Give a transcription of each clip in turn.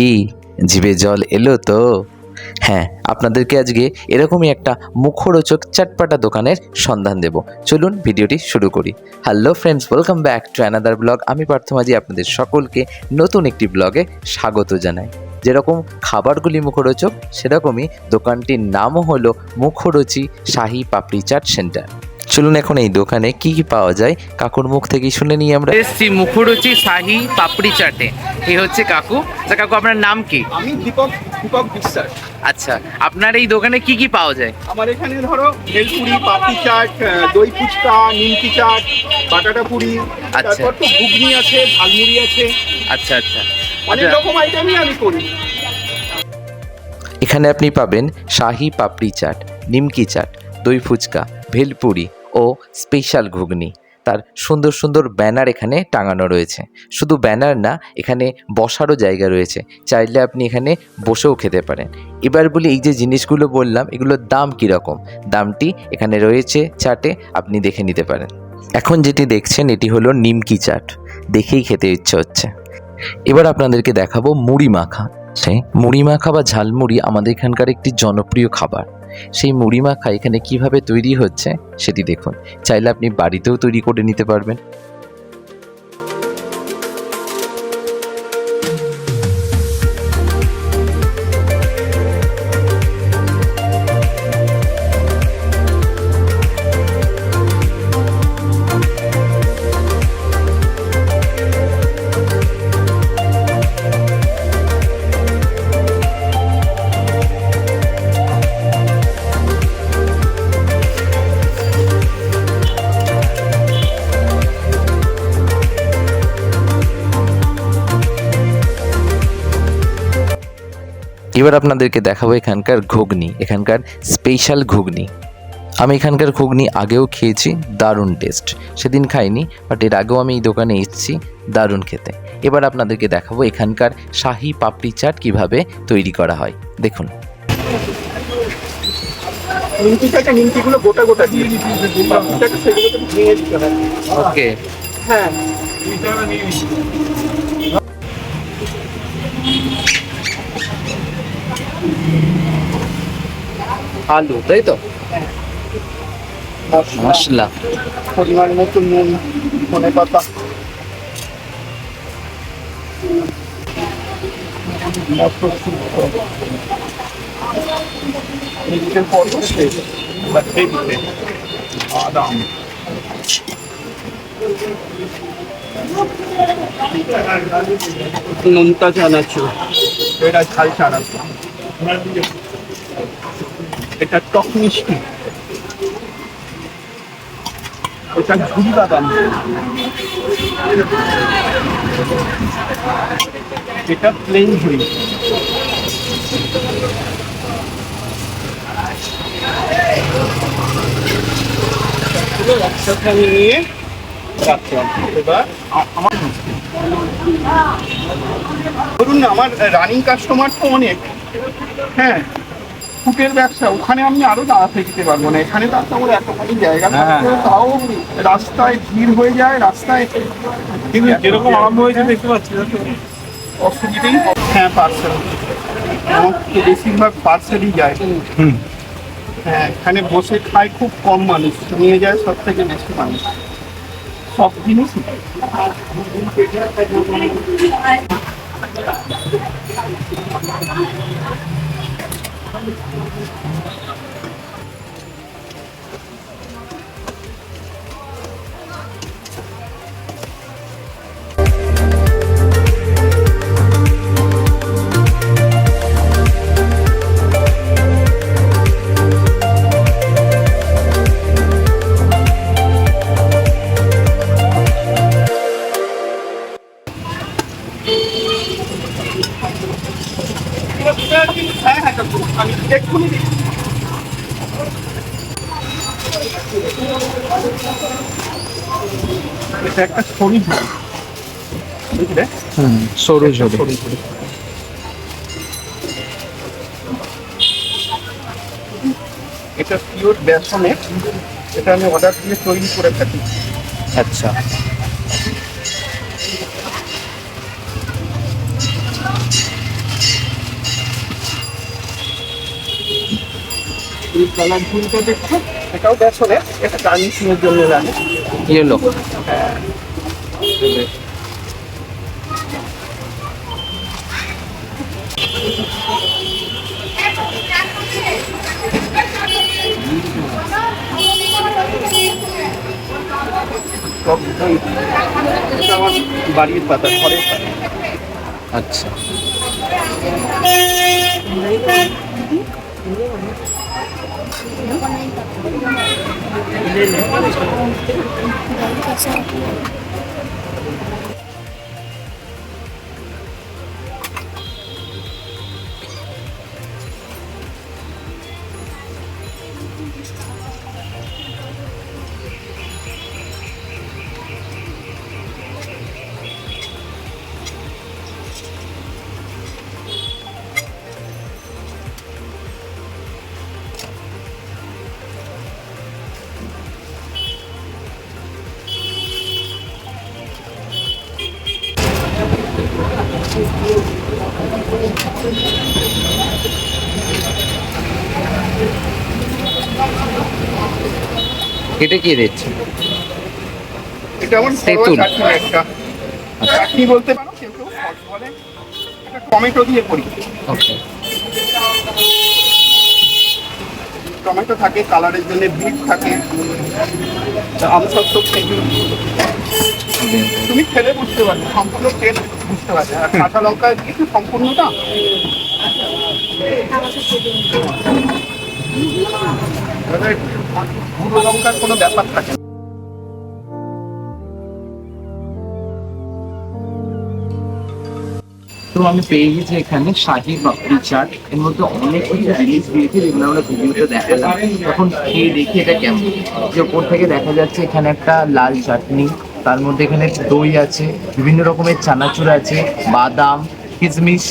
কি জিভে জল এলো তো? হ্যাঁ আপনাদেরকে আজকে এরকমই একটা মুখরোচক চাটপাটা দোকানের সন্ধান দেব। চলুন ভিডিওটি শুরু করি। Hello friends welcome back to another blog আমি পার্থ মাঝি, আপনাদের সকলকে নতুন একটি ব্লগে স্বাগত জানাই। যেরকম খাবারগুলি মুখরোচক, সেরকমই দোকানটির নামও হলো মুখরোচি শাহি পাপড়ি চাট সেন্টার। চলুন এখন এই দোকানে কি কি পাওয়া যায়? কাকুর মুখ থেকেই শুনে নিই আমরা। এসছি মুখরুচি শাহি পাপড়ি চাটে। এই হচ্ছে কাকু। আচ্ছা কাকু আপনার নাম কি? আমি দীপক দীপক বিশ্বাস। আচ্ছা আপনার এই দোকানে কি কি পাওয়া যায়? আমার এখানে ধরো ভেলপুরি পাপড়ি চাট দই ফুচকা নিমকি চাট বাটাটা পুরি আচ্ছা। তারপর তো ঘুগনি আছে ঝালমুড়ি আছে। আচ্ছা আচ্ছা। অনেক আচ্ছা। রকম আইটেমই আমি করি। এখানে আপনি পাবেন শাহি পাপড়ি চাট নিমকি চাট দই ফুচকা ভেলপুরি ও স্পেশাল ঘুগনি। তার সুন্দর সুন্দর ব্যানার এখানে টাঙানো রয়েছে। শুধু ব্যানার না, এখানে বসারও জায়গা রয়েছে। চাইলে আপনি এখানে বসেও খেতে পারেন। এবার বলি এই যে জিনিসগুলো বললাম এগুলোর দাম কীরকম? দামটি এখানে রয়েছে চাটে, আপনি দেখে নিতে পারেন। এখন যেটি দেখছেন, এটি হলো নিমকি চাট। দেখেই খেতে ইচ্ছে হচ্ছে। এবার আপনাদেরকে দেখাবো মুড়ি মাখা। সেই মুড়ি মাখা বা ঝালমুড়ি আমাদের এখানকার একটি জনপ্রিয় খাবার। সেই মুড়ি মাখা এখানে কীভাবে তৈরি হচ্ছে সেটি দেখুন। চাইলে আপনি বাড়িতেও তৈরি করে নিতে পারবেন। এবার আপনাদেরকে দেখাবো এখানকার ঘুগনি এখানকার স্পেশাল ঘুগনি। আমি এখানকার ঘুগনি আগেও খেয়েছি দারুণ টেস্ট সেদিন খাইনি বাট এর আগেও আমি এই দোকানে এসেছি দারুণ খেতে। এবার আপনাদেরকে দেখাবো এখানকার শাহি পাপড়ি চাট কীভাবে তৈরি করা হয়। দেখুন। নিমকিগুলো গোটা গোটা দিয়ে ওকে হ্যাঁ। আলু তাই তো? মশলা পরিমাণ মতো নুন ধনে পাতা। বাদাম। নোনতা চানাচুর এটা ঝাল চানাচুর এটা টক মিষ্টি। এটা ঝুড়ি বাদাম। এটা প্লেন ঝুড়ি নিয়ে এবার আমার রানিং কাস্টমার তো অনেক। হ্যাঁ ফুটের ব্যবসা ওখানে আমি আরও দাঁড়াতে যেতে পারব না। এখানে তো আপনার এতখানি জায়গা থাকলেও তাও রাস্তায় ভিড় হয়ে যায় রাস্তায় কিন্তু যেরকম আরম্ভ হয়েছে দেখতে পাচ্ছি অসুবিধেই। হ্যাঁ। পার্সেল আমার বেশিরভাগ পার্সেলই যায়। হ্যাঁ এখানে বসে খায় খুব কম মানুষ নিয়ে যায় সব থেকে বেশি মানুষ। সব জিনিস হ্যাঁ সরু ঝুড়ি। বুঝলে? হুম সরু এটা পিওর বেসনের এটা আমি অর্ডার দিয়ে তৈরি করে থাকি। আচ্ছা। এই কালার ফুলটা দেখছ এটাও বেসনের এটা গার্নিশিংয়ের জন্য লাগে। ইয়েলো হ্যাঁ। আমার বাড়ির পাতা ঘরের পাতা আচ্ছা। এটা কি দিচ্ছে এটা আমার তেঁতুল। একটা চাটনি বলতে পারো কেউ কেউ সস বলে। এটা টমেটো দিয়ে করি। ওকে। টমেটো থাকে কালারের জন্য বিট থাকে। আমসত্ব খেজুর তুমি খেলে বুঝতে পারবে সম্পূর্ণ খেয়ে বুঝতে পারবে। আর কাঁচা লঙ্কা দিয়েছি সম্পূর্ণটা? গুঁড়ো লঙ্কার কোনো ব্যাপার থাকে তো আমি পেয়ে গেছি এখানে শাহি পাপড়ি চাট। এর মধ্যে অনেক কিছু জিনিস দিয়েছে যেগুলো আমরা ভিডিওতে দেখালাম। তখন খেয়ে দেখি এটা কেমন। যে ওপর থেকে দেখা যাচ্ছে এখানে একটা লাল চাটনি। তার মধ্যে এখানে দই আছে, বিভিন্ন রকমের চানাচুর আছে, বাদাম, কিশমিশ।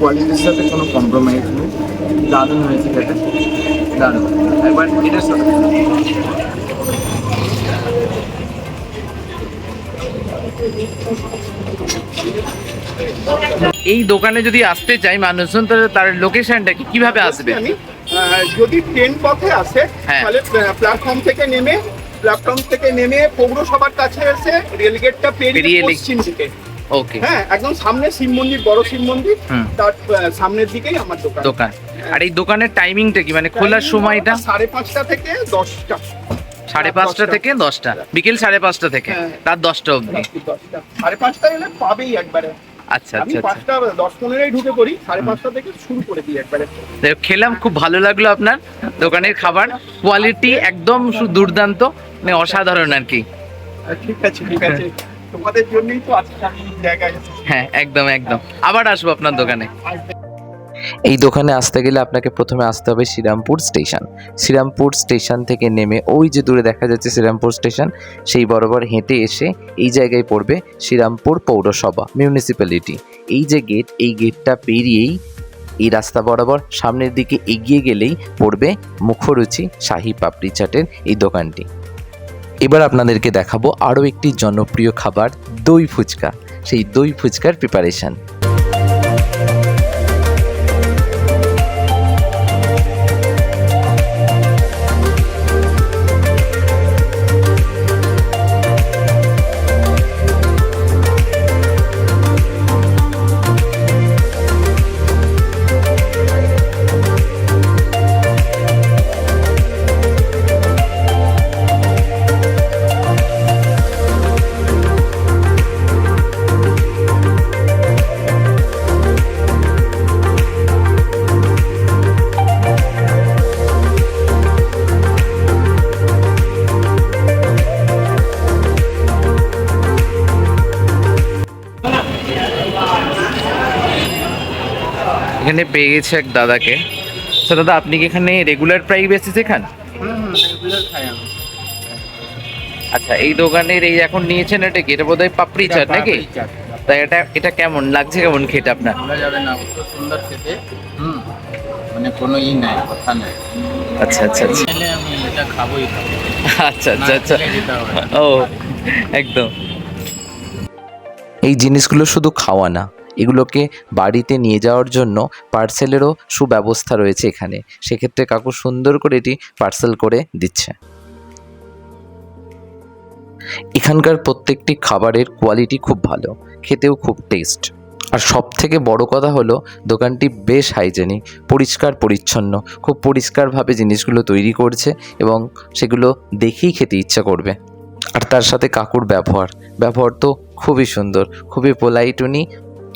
কোয়ালিটির সাথে কোনো কম্প্রোমাইজ নেই। দারুণ হয়েছে খেতে। দারুণ। একবার এই দোকানে যদি আসতে চাই মানুষজন তাহলে তার লোকেশনটা কি? কীভাবে আসবে? যদি ট্রেন পথে আসে হ্যাঁ। তাহলে প্ল্যাটফর্ম থেকে নেমে প্ল্যাটফর্ম থেকে নেমে পৌরসভার কাছে এসে রেলগেটটা পেরিয়ে পশ্চিম দিকে। ওকে হ্যাঁ একদম সামনে শিব মন্দির বড় শিব মন্দির তার সামনের দিকেই আমার দোকান। দোকান। আর এই দোকানের টাইমিংটা কি? মানে খোলার সময়টা? সাড়ে পাঁচটা থেকে দশটা। সাড়ে পাঁচটা থেকে দশটা। বিকেল সাড়ে পাঁচটা থেকে হ্যাঁ। রাত দশটা অবধি। রাত্রি সাড়ে পাঁচটা এলে পাবেই একবারে। আচ্ছা আচ্ছা আচ্ছা। পাঁচটা দশ পনেরোই ঢুকে পড়ি সাড়ে পাঁচটা থেকে শুরু করে দিই একবারে। খেলাম খুব ভালো লাগল আপনার। দোকানের খাবার কোয়ালিটি একদম দুর্দান্ত মানে অসাধারণ আর কি। ঠিক আছে ঠিক আছে। তোমাদের জন্যই তো আজকে জায়গায় হ্যাঁ একদম একদম। আবার আসব আপনার দোকানে। এই দোকানে আসতে গেলে আপনাকে প্রথমে আসতে হবে শ্রীরামপুর স্টেশন। শ্রীরামপুর স্টেশন থেকে নেমে ওই যে দূরে দেখা যাচ্ছে শ্রীরামপুর স্টেশন, সেই বরাবর হেঁটে এসে এই জায়গায় পড়বে শ্রীরামপুর পৌরসভা মিউনিসিপ্যালিটি এই যে গেট এই গেটটা পেরিয়েই এই রাস্তা বরাবর সামনের দিকে এগিয়ে গেলেই পড়বে মুখরুচি শাহি পাপড়ি চাটের এই দোকানটি। এবার আপনাদেরকে দেখাবো আরও একটি জনপ্রিয় খাবার, দই ফুচকা। সেই দই ফুচকার প্রিপারেশন এখানে পেয়ে গেছে এক দাদাকে। তো দাদা আপনি কি এখানে রেগুলার প্রাইস বেসিসে খান আচ্ছা এই দোকানের এই এখন নিয়েছেন এটা কি? এটা বোধহয় পাপড়ি চাট নাকি? তাই এটা এটা কেমন? লাগছে কেমন খেতে আপনার? যাবে না সুন্দর খেতে। হুম মানে কোনো ই নাই কথা নাই। আচ্ছা আচ্ছা আচ্ছা। আমি এটা খাবোই খাব আচ্ছা আচ্ছা আচ্ছা। ও একদম। এই জিনিসগুলো শুধু খাওয়া না এগুলোকে বাড়িতে নিয়ে যাওয়ার জন্য পার্সেলেরও সুব্যবস্থা রয়েছে এখানে। সেক্ষেত্রে কাকু সুন্দর করে এটি পার্সেল করে দিচ্ছে। এখানকার প্রত্যেকটি খাবারের কোয়ালিটি খুব ভালো, খেতেও খুব টেস্ট। আর সব থেকে বড় কথা হলো, দোকানটি বেশ হাইজেনিক, পরিষ্কার পরিচ্ছন্ন, খুব পরিষ্কারভাবে জিনিসগুলো তৈরি করছে এবং সেগুলো দেখেই খেতে ইচ্ছা করবে। আর তার সাথে কাকুর ব্যবহার ব্যবহার তো খুবই সুন্দর, খুবই পোলাইট উনি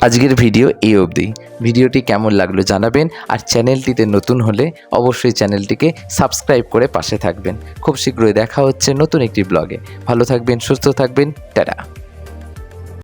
আজকের ভিডিও এই অবধি। ভিডিওটি কেমন লাগল জানাবেন আর চ্যানেলটিতে নতুন হলে অবশ্যই চ্যানেলটিকে সাবস্ক্রাইব করে পাশে থাকবেন। খুব শীঘ্রই দেখা হচ্ছে নতুন একটি ব্লগে। ভালো থাকবেন, সুস্থ থাকবেন, টাটা।